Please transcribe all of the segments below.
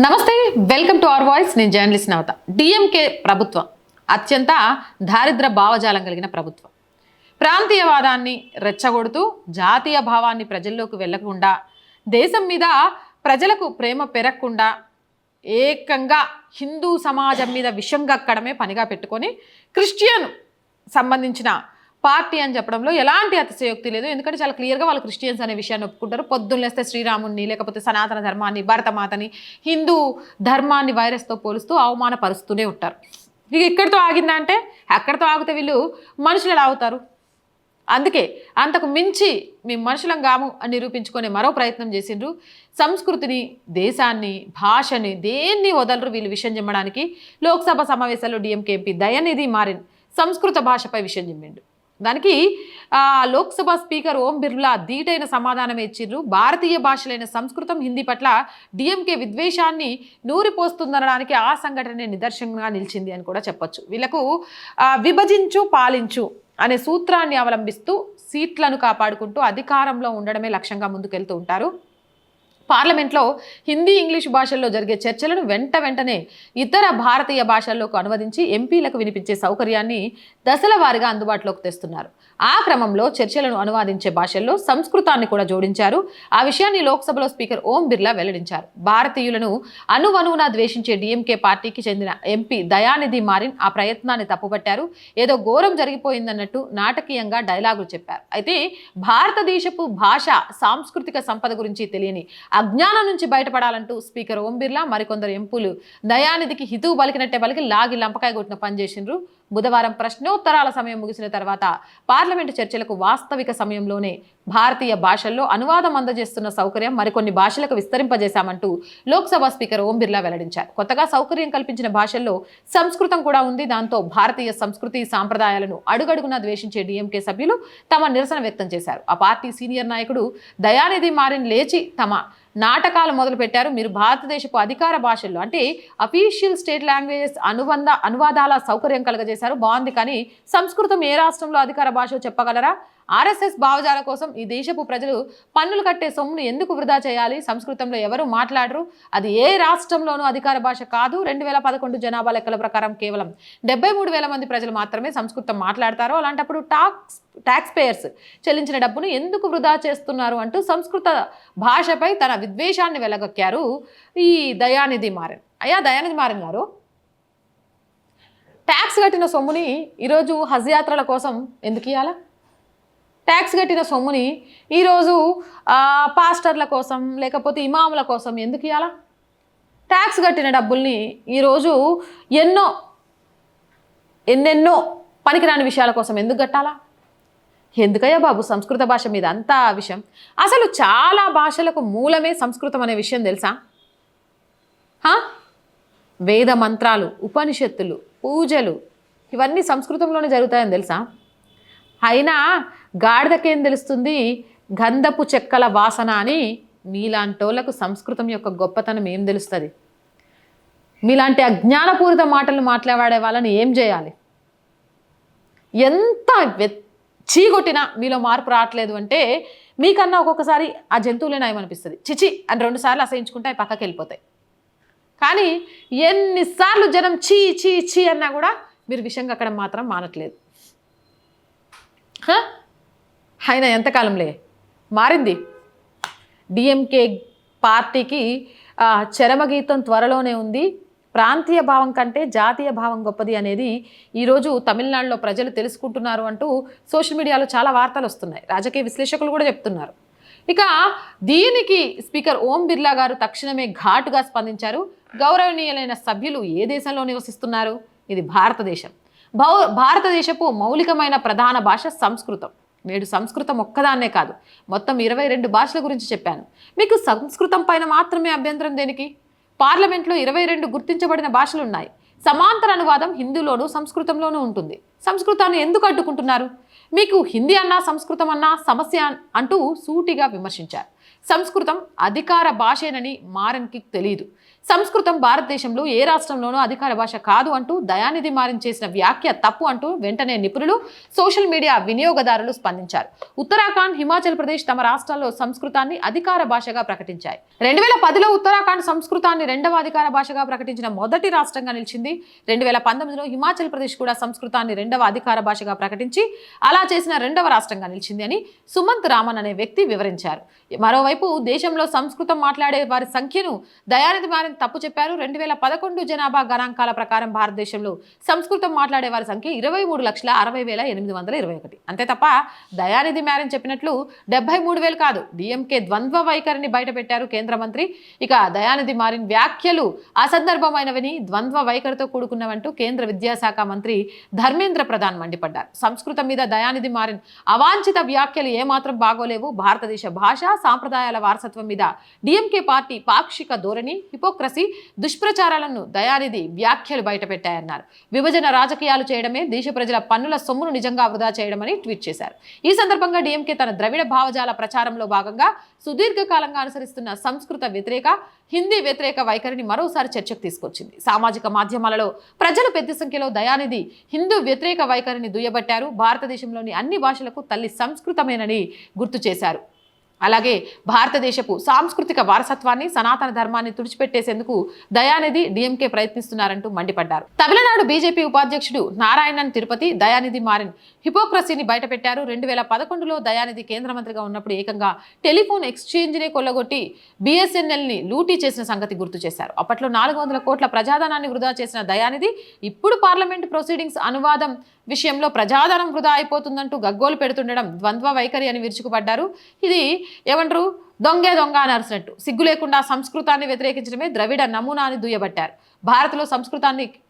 నమస్తే welcome to our voice. నేను journalist నవత. DMK ప్రభుత్వం అత్యంత దారిద్ర భావజాలం కలిగిన ప్రభుత్వం. ప్రాంతీయవాదాన్ని రెచ్చగొడుతూ జాతీయ భావాన్ని ప్రజల్లోకి వెళ్ళకుండా దేశం మీద ప్రజలకు ప్రేమ పెరగకుండా ఏకంగా హిందూ సమాజం మీద విషం కక్కడమే పనిగా పెట్టుకొని క్రిస్టియన్ సంబంధించిన పార్టీ అని చెప్పడంలో ఎలాంటి అతిశయోక్తి లేదు. ఎందుకంటే చాలా క్లియర్గా వాళ్ళు క్రిస్టియన్స్ అనే విషయాన్ని ఒప్పుకుంటారు. పొద్దున్నేస్తే శ్రీరాముని లేకపోతే సనాతన ధర్మాన్ని భరతమాతని హిందూ ధర్మాన్ని వైరస్తో పోలుస్తూ అవమానపరుస్తూనే ఉంటారు. ఇక ఇక్కడితో ఆగిందంటే అక్కడితో ఆగితే వీళ్ళు మనుషులు ఎలా అవుతారు? అందుకే అంతకు మించి మేము మనుషులం గాము అని నిరూపించుకునే మరో ప్రయత్నం చేసిండ్రు. సంస్కృతిని దేశాన్ని భాషని దేన్ని వదలరు వీళ్ళు విషయం చెప్పడానికి. లోక్సభ సమావేశాల్లో డిఎంకే ఎంపీ దయనిధి మారిన్ సంస్కృత భాషపై విషయం చెప్పిండు దానికి లోక్సభ స్పీకర్ ఓం బిర్లా ధీటైన సమాధానం ఇచ్చిర్రు. భారతీయ భాషలైన సంస్కృతం హిందీ పట్ల డిఎంకే విద్వేషాన్ని నూరిపోస్తుందనడానికి ఆ సంఘటనే నిదర్శనంగా నిలిచింది అని కూడా చెప్పొచ్చు. వీళ్ళకు విభజించు పాలించు అనే సూత్రాన్ని అవలంబిస్తూ సీట్లను కాపాడుకుంటూ అధికారంలో ఉండడమే లక్ష్యంగా ముందుకెళ్తూ ఉంటారు. పార్లమెంట్లో హిందీ ఇంగ్లీష్ భాషల్లో జరిగే చర్చలను వెంట వెంటనే ఇతర భారతీయ భాషల్లోకి అనువదించి ఎంపీలకు వినిపించే సౌకర్యాన్ని దశల వారీగా అందుబాటులోకి తెస్తున్నారు. ఆ క్రమంలో చర్చలను అనువాదించే భాషల్లో సంస్కృతాన్ని కూడా జోడించారు. ఆ విషయాన్ని లోక్సభలో స్పీకర్ ఓం బిర్లా వెల్లడించారు. భారతీయులను అనువనువునా ద్వేషించే డిఎంకే పార్టీకి చెందిన ఎంపీ దయానిధి మారిన్ ఆ ప్రయత్నాన్ని తప్పుపట్టారు. ఏదో ఘోరం జరిగిపోయిందన్నట్టు నాటకీయంగా డైలాగులు చెప్పారు. అయితే భారతదేశపు భాష సాంస్కృతిక సంపద గురించి తెలియని అజ్ఞానం నుంచి బయటపడాలంటూ స్పీకర్ ఓం బిర్లా మరికొందరు ఎంపులు దయానిధికి హితువు పలికినట్టే పలికి లాగి లంపకాయ కొట్టిన పని చేసిండ్రు. బుధవారం ప్రశ్నోత్తరాల సమయం ముగిసిన తర్వాత పార్లమెంటు చర్చలకు వాస్తవిక సమయంలోనే భారతీయ భాషల్లో అనువాదం అందజేస్తున్న సౌకర్యం మరికొన్ని భాషలకు విస్తరింపజేశామంటూ లోక్సభ స్పీకర్ ఓం బిర్లా వెల్లడించారు. కొత్తగా సౌకర్యం కల్పించిన భాషల్లో సంస్కృతం కూడా ఉంది. దాంతో భారతీయ సంస్కృతి సాంప్రదాయాలను అడుగడుగునా ద్వేషించే డిఎంకే సభ్యులు తమ నిరసన వ్యక్తం చేశారు. ఆ పార్టీ సీనియర్ నాయకుడు దయానిధి మారిన్ లేచి తమ నాటకాలు మొదలుపెట్టారు. మీరు భారతదేశపు అధికార భాషల్లో అంటే అఫీషియల్ స్టేట్ లాంగ్వేజెస్ అనుబంధ అనువాదాల సౌకర్యం కలగజేశారు. బాగుంది కానీ సంస్కృతం ఏ రాష్ట్రంలో అధికార భాష చెప్పగలరా? ఆర్ఎస్ఎస్ భావజాల కోసం ఈ దేశపు ప్రజలు పన్నులు కట్టే సొమ్మును ఎందుకు వృధా చేయాలి? సంస్కృతంలో ఎవరు మాట్లాడరు? అది ఏ రాష్ట్రంలోనూ అధికార భాష కాదు. రెండు వేల పదకొండు జనాభా లెక్కల ప్రకారం కేవలం డెబ్బై మూడు వేల మంది ప్రజలు మాత్రమే సంస్కృతం మాట్లాడతారు. అలాంటప్పుడు టాక్స్ ట్యాక్స్ పేయర్స్ చెల్లించిన డబ్బును ఎందుకు వృధా చేస్తున్నారు అంటూ సంస్కృత భాషపై తన విద్వేషాన్ని వెలగక్కారు ఈ దయానిధి మారన్. అయ్యా దయానిధి మారన్ గారు ట్యాక్స్ కట్టిన సొమ్ముని ఈరోజు హజ్ యాత్రల కోసం ఎందుకు ఇవ్వాలా ట్యాక్స్ కట్టిన సొమ్ముని ఈరోజు పాస్టర్ల కోసం లేకపోతే ఇమాముల కోసం ఎందుకు ఇవ్వాలా ట్యాక్స్ కట్టిన డబ్బుల్ని ఈరోజు ఎన్నో ఎన్నెన్నో పనికిరాని విషయాల కోసం ఎందుకు కట్టాలా? ఎందుకయ్యా బాబు? సంస్కృత భాష మీద అంతా విషయం. అసలు చాలా భాషలకు మూలమే సంస్కృతం అనే విషయం తెలుసా? వేద మంత్రాలు ఉపనిషత్తులు పూజలు ఇవన్నీ సంస్కృతంలోనే జరుగుతాయని తెలుసా? అయినా గాడిదకేం తెలుస్తుంది? గంధపు చెక్కల వాసన అని మీలాంటోళ్ళకు సంస్కృతం యొక్క గొప్పతనం ఏం తెలుస్తుంది? మీలాంటి అజ్ఞానపూరిత మాటలు మాట్లాడే వాళ్ళని ఏం చేయాలి? ఎంత చీగొట్టినా మీలో మార్పు రావట్లేదు అంటే మీకన్నా ఒక్కొక్కసారి ఆ జంతువులే నయమనిపిస్తుంది చిచి అని రెండుసార్లు అసహించుకుంటే అవి పక్కకి వెళ్ళిపోతాయి. కానీ ఎన్నిసార్లు జనం చీ చీ చీ అన్నా కూడా మీరు విషయంగా అక్కడ మాత్రం మానట్లేదు. ఆయన ఎంతకాలంలే? మారింది. డిఎంకే పార్టీకి చరమగీతం త్వరలోనే ఉంది. ప్రాంతీయ భావం కంటే జాతీయ భావం గొప్పది అనేది ఈరోజు తమిళనాడులో ప్రజలు తెలుసుకుంటున్నారు అంటూ సోషల్ మీడియాలో చాలా వార్తలు వస్తున్నాయి. రాజకీయ విశ్లేషకులు కూడా చెప్తున్నారు. ఇక దీనికి స్పీకర్ ఓం బిర్లా గారు తక్షణమే ఘాటుగా స్పందించారు. గౌరవనీయులైన సభ్యులు ఏ దేశంలో నివసిస్తున్నారు? ఇది భారతదేశం. భౌ భారతదేశపు మౌలికమైన ప్రధాన భాష సంస్కృతం. నేడు సంస్కృతం ఒక్కదాన్నే కాదు మొత్తం ఇరవై రెండు భాషల గురించి చెప్పాను. మీకు సంస్కృతం పైన మాత్రమే అభ్యంతరం దేనికి? పార్లమెంట్లో ఇరవై రెండు గుర్తించబడిన భాషలు ఉన్నాయి సమాంతర అనువాదం హిందీలోనూ సంస్కృతంలోనూ ఉంటుంది. సంస్కృతాన్ని ఎందుకు అడ్డుకుంటున్నారు? మీకు హిందీ అన్నా సంస్కృతం అన్నా సమస్య అంటూ సూటిగా విమర్శించారు. సంస్కృతం అధికార భాషేనని మారన్కి తెలియదు సంస్కృతం భారతదేశంలో ఏ రాష్ట్రంలోనూ అధికార భాష కాదు అంటూ దయానిధి మారన్ చేసిన వ్యాఖ్య తప్పు అంటూ వెంటనే నిపుణులు సోషల్ మీడియా వినియోగదారులు స్పందించారు. ఉత్తరాఖండ్ హిమాచల్ ప్రదేశ్ తమ రాష్ట్రాల్లో సంస్కృతాన్ని అధికార భాషగా ప్రకటించాయి. రెండు వేల పదిలో ఉత్తరాఖండ్ సంస్కృతాన్ని రెండవ అధికార భాషగా ప్రకటించిన మొదటి రాష్ట్రంగా నిలిచింది. రెండు వేల పంతొమ్మిదిలో హిమాచల్ ప్రదేశ్ కూడా సంస్కృతాన్ని రెండవ అధికార భాషగా ప్రకటించి అలా చేసిన రెండవ రాష్ట్రంగా నిలిచింది అని సుమంత్ రామన్ అనే వ్యక్తి వివరించారు. మరోవైపు దేశంలో సంస్కృతం మాట్లాడే వారి సంఖ్యను దయానిధి మారిన తప్పు చెప్పారు. రెండు వేల పదకొండు జనాభా గణాంకాల ప్రకారం భారతదేశంలో సంస్కృతం మాట్లాడే వారి సంఖ్య ఇరవై మూడు లక్షల అరవై వేల ఎనిమిది వందల ఇరవై ఒకటి. అంతే తప్ప దయానిధి మ్యారన్ చెప్పినట్లు డెబ్బై మూడు వేలు కాదు. డిఎంకే ద్వంద్వ వైఖరిని బయటపెట్టారు కేంద్ర మంత్రి. ఇక దయానిధి మారిన్ వ్యాఖ్యలు అసందర్భమైనవని ద్వంద్వ వైఖరితో కూడుకున్నవంటూ కేంద్ర విద్యాశాఖ మంత్రి ధర్మేంద్ర ప్రధాన్ మండిపడ్డారు. సంస్కృతం మీద దయానిధి మారిన్ అవాంఛిత వ్యాఖ్యలు ఏమాత్రం బాగోలేవు. భారతదేశ భాష సాంప్రదాయాల వారసత్వం మీద డిఎంకే పార్టీ పాక్షిక ధోరణి డెమోక్రసీ దుష్ప్రచారాలను దయానిధి వ్యాఖ్యలు బయటపెట్టాయన్నారు. విభజన రాజకీయాలు చేయడమే దేశ ప్రజల పన్నుల సొమ్మును నిజంగా వృధా చేయడమని ట్వీట్ చేశారు. ఈ సందర్భంగా డిఎంకే తన ద్రవిడ భావజాల ప్రచారంలో భాగంగా సుదీర్ఘకాలంగా అనుసరిస్తున్న సంస్కృత వ్యతిరేక హిందీ వ్యతిరేక వైఖరిని మరోసారి చర్చకు తీసుకొచ్చింది. సామాజిక మాధ్యమాలలో ప్రజలు పెద్ద సంఖ్యలో దయానిధి హిందూ వ్యతిరేక వైఖరిని దుయ్యబట్టారు. భారతదేశంలోని అన్ని భాషలకు తల్లి సంస్కృతమేనని గుర్తు చేశారు. అలాగే భారతదేశపు సాంస్కృతిక వారసత్వాన్ని సనాతన ధర్మాన్ని తుడిచిపెట్టేసేందుకు దయానిధి డిఎంకే ప్రయత్నిస్తున్నారంటూ మండిపడ్డారు. తమిళనాడు బీజేపీ ఉపాధ్యక్షుడు నారాయణన్ తిరుపతి దయానిధి మారిన్ హిపోక్రసీని బయటపెట్టారు. రెండు వేల పదకొండులో దయానిధి కేంద్ర మంత్రిగా ఉన్నప్పుడు ఏకంగా టెలిఫోన్ ఎక్స్చేంజ్నే కొల్లగొట్టి బిఎస్ఎన్ఎల్ని లూటీ చేసిన సంగతి గుర్తు చేశారు. అప్పట్లో నాలుగు వందల కోట్ల ప్రజాధనాన్ని వృధా చేసిన దయానిధి ఇప్పుడు పార్లమెంట్ ప్రొసీడింగ్స్ అనువాదం విషయంలో ప్రజాధనం వృధా అయిపోతుందంటూ గగ్గోలు పెడుతుండడం ద్వంద్వ వైఖరి అని విరుచుకుపడ్డారు. ఇది ఏమంటారు? దొంగే దొంగ అని అరిసినట్టు సిగ్గు లేకుండా సంస్కృతాన్ని వ్యతిరేకించడమే ద్రవిడ నమూనా అని దుయ్యబట్టారు. భారత్లో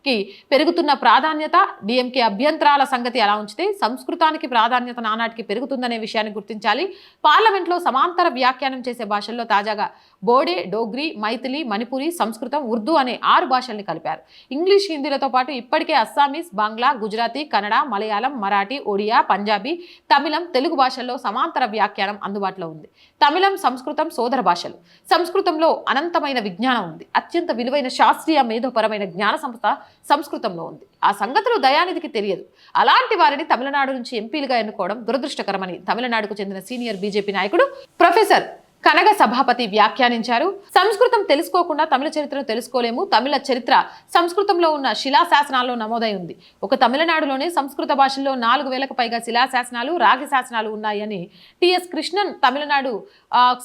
కి పెరుగుతున్న ప్రాధాన్యత డిఎంకే అభ్యంతరాల సంగతి అలా ఉంచితే సంస్కృతానికి ప్రాధాన్యత నానాటికి పెరుగుతుందనే విషయాన్ని గుర్తించాలి. పార్లమెంట్లో సమాంతర వ్యాఖ్యానం చేసే భాషల్లో తాజాగా బోడే డోగ్రీ మైథిలి మణిపురి సంస్కృతం ఉర్దూ అనే ఆరు భాషల్ని కలిపారు. ఇంగ్లీష్ హిందీలతో పాటు ఇప్పటికే అస్సామీస్ బంగ్లా గుజరాతీ కన్నడ మలయాళం మరాఠీ ఒడియా పంజాబీ తమిళం తెలుగు భాషల్లో సమాంతర వ్యాఖ్యానం అందుబాటులో ఉంది. తమిళం సంస్కృతం సోదర భాషలు. సంస్కృతంలో అనంతమైన విజ్ఞానం ఉంది. అత్యంత విలువైన శాస్త్రీయ మేధోపరమైన జ్ఞాన సంస్థ సంస్కృతంలో ఉంది. ఆ సంగతులు దయానిధికి తెలియదు. అలాంటి వారిని తమిళనాడు నుంచి ఎంపీలుగా ఎన్నుకోవడం దురదృష్టకరమని తమిళనాడుకు చెందిన సీనియర్ బీజేపీ నాయకుడు ప్రొఫెసర్ కనగ సభాపతి వ్యాఖ్యానించారు. సంస్కృతం తెలుసుకోకుండా తమిళ చరిత్రను తెలుసుకోలేము. తమిళ చరిత్ర సంస్కృతంలో ఉన్న శిలాశాసనాల్లో నమోదై ఉంది. ఒక తమిళనాడులోనే సంస్కృత భాషల్లో నాలుగు వేలకు పైగా శిలాశాసనాలు రాగి శాసనాలు ఉన్నాయని టిఎస్ కృష్ణన్ తమిళనాడు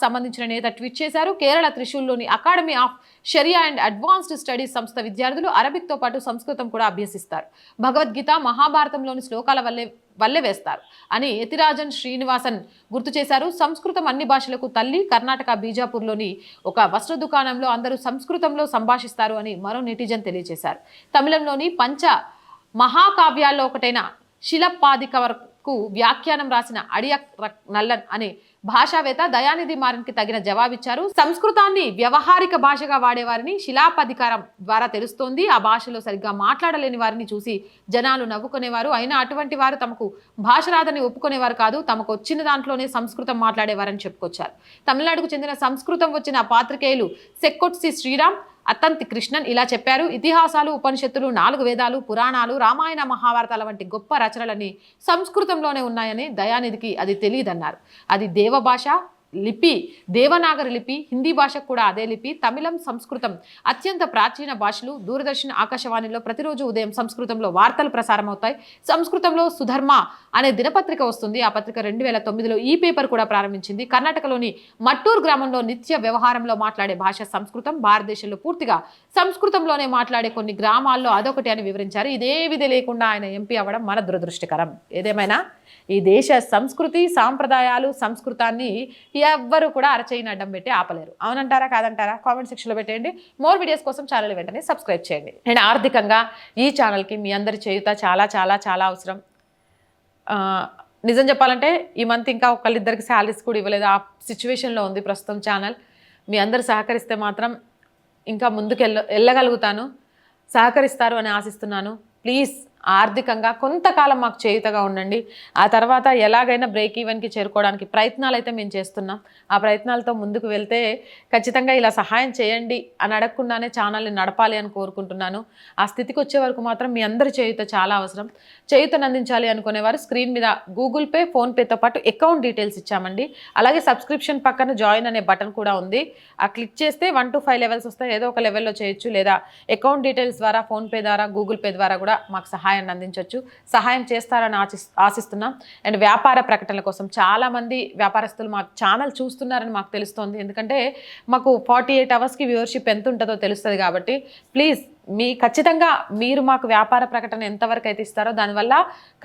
సంబంధించిన నేత ట్వీట్ చేశారు. Kerala త్రిశూల్లోని academy of Sharia and advanced studies సంస్థ విద్యార్థులు అరబిక్తో పాటు సంస్కృతం కూడా అభ్యసిస్తారు. భగవద్గీత మహాభారతంలోని శ్లోకాల వల్లే వల్లే వేస్తారు అని యతిరాజన్ శ్రీనివాసన్ గుర్తు చేశారు. సంస్కృతం అన్ని భాషలకు తల్లి కర్ణాటక బీజాపూర్లోని ఒక వస్త్ర దుకాణంలో అందరూ సంస్కృతంలో సంభాషిస్తారు అని మరో నెటిజన్ తెలియజేశారు. తమిళంలోని పంచ మహాకావ్యాల్లో ఒకటైన శిలపాదిక వరకు వ్యాఖ్యానం రాసిన అడియ రక్- నల్లన్ అనే భాషావేత్త దయానిధి మారన్కి తగిన జవాబిచ్చారు. సంస్కృతాన్ని వ్యవహారిక భాషగా వాడేవారిని శిలాపధికారం ద్వారా తెలుస్తోంది. ఆ భాషలో సరిగ్గా మాట్లాడలేని వారిని చూసి జనాలు నవ్వుకునేవారు. అయినా అటువంటి వారు తమకు భాష రాదని ఒప్పుకునేవారు కాదు. తమకు వచ్చిన దాంట్లోనే సంస్కృతం మాట్లాడేవారని చెప్పుకొచ్చారు. తమిళనాడుకు చెందిన సంస్కృతం వచ్చిన పాత్రికేయులు సెక్కొట్సి శ్రీరామ్ అత్తంతి కృష్ణన్ ఇలా చెప్పారు. ఇతిహాసాలు ఉపనిషత్తులు నాలుగు వేదాలు పురాణాలు రామాయణ మహాభారతాల వంటి గొప్ప రచనలన్నీ సంస్కృతంలోనే ఉన్నాయని దయానిధికి అది తెలియదన్నారు. అది దేవభాష లిపి దేవనాగరి లిపి హిందీ భాషకు కూడా అదే లిపి తమిళం సంస్కృతం. అత్యంత ప్రాచీన భాషలు దూరదర్శన్ ఆకాశవాణిలో ప్రతిరోజు ఉదయం సంస్కృతంలో వార్తలు ప్రసారం అవుతాయి సంస్కృతంలో సుధర్మ అనే దినపత్రిక వస్తుంది. ఆ పత్రిక రెండు వేల తొమ్మిదిలో ఈ పేపర్ కూడా ప్రారంభించింది. కర్ణాటకలోని మట్టూరు గ్రామంలో నిత్య వ్యవహారంలో మాట్లాడే భాష సంస్కృతం. భారతదేశంలో పూర్తిగా సంస్కృతంలోనే మాట్లాడే కొన్ని గ్రామాల్లో అదొకటి అని వివరించారు. ఇదేవిధి లేకుండా ఆయన ఎంపీ అవ్వడం మన దురదృష్టకరం. ఏదేమైనా? ఈ దేశ సంస్కృతి సాంప్రదాయాలు సంస్కృతాన్ని ఎవ్వరు కూడా అరచేయిని అడ్డం పెట్టి ఆపలేరు. అవునంటారా కాదంటారా? కామెంట్ సెక్షన్లో పెట్టేయండి. మోర్ వీడియోస్ కోసం ఛానల్ వెంటనే సబ్స్క్రైబ్ చేయండి. నేను ఆర్థికంగా ఈ ఛానల్కి మీ అందరి చేయుత చాలా చాలా చాలా అవసరం. నిజం చెప్పాలంటే ఈ మంత్ ఇంకా ఒకళ్ళిద్దరికి శాలరీస్ కూడా ఇవ్వలేదు. ఆ సిచ్యువేషన్లో ఉంది ప్రస్తుతం ఛానల్. మీ అందరు సహకరిస్తే మాత్రం ఇంకా ముందుకు వెళ్ళ వెళ్ళగలుగుతాను. సహకరిస్తారు అని ఆశిస్తున్నాను. ప్లీజ్ ఆర్థికంగా కొంతకాలం మాకు చేయుతగా ఉండండి. ఆ తర్వాత ఎలాగైనా బ్రేక్ ఈవెన్కి చేరుకోవడానికి ప్రయత్నాలు అయితే మేము చేస్తున్నాం. ఆ ప్రయత్నాలతో ముందుకు వెళ్తే ఖచ్చితంగా ఇలా సహాయం చేయండి అని అడగకుండానే ఛానల్ని నడపాలి అని కోరుకుంటున్నాను. ఆ స్థితికి వచ్చే వరకు మాత్రం మీ అందరి చేయుత చాలా అవసరం. చేయుతను అందించాలి అనుకునేవారు స్క్రీన్ మీద గూగుల్ పే ఫోన్పేతో పాటు అకౌంట్ డీటెయిల్స్ ఇచ్చామండి. అలాగే సబ్స్క్రిప్షన్ పక్కన జాయిన్ అనే బటన్ కూడా ఉంది. ఆ క్లిక్ చేస్తే వన్ టు ఫైవ్ లెవెల్స్ వస్తాయి. ఏదో ఒక లెవెల్లో చేయొచ్చు. లేదా అకౌంట్ డీటెయిల్స్ ద్వారా ఫోన్పే ద్వారా గూగుల్ పే ద్వారా కూడా మాకు సహాయం సహాయాన్ని అందించవచ్చు సహాయం చేస్తారని ఆశి ఆశిస్తున్నాం. అండ్ వ్యాపార ప్రకటనల కోసం చాలామంది వ్యాపారస్తులు మా ఛానల్ చూస్తున్నారని మాకు తెలుస్తోంది. ఎందుకంటే మాకు ఫార్టీ ఎయిట్ అవర్స్కి వ్యూవర్షిప్ ఎంత ఉంటుందో తెలుస్తుంది కాబట్టి ప్లీజ్ మీ ఖచ్చితంగా మీరు మాకు వ్యాపార ప్రకటన ఎంతవరకు అయితే ఇస్తారో దానివల్ల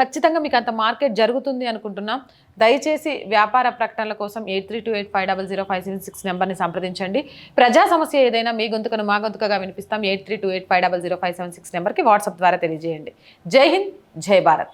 ఖచ్చితంగా మీకు అంత మార్కెట్ జరుగుతుంది అనుకుంటున్నాం. దయచేసి వ్యాపార ప్రకటనల కోసం eight three two eight five double zero five seven six నెంబర్ని సంప్రదించండి. ప్రజా సమస్య ఏదైనా మీ గొంతుకను మా గొంతుకగా వినిపిస్తాం. Eight three two eight five double zero five seven six నెంబర్కి వాట్సాప్ ద్వారా తెలియజేయండి. జై హింద్ జై భారత్.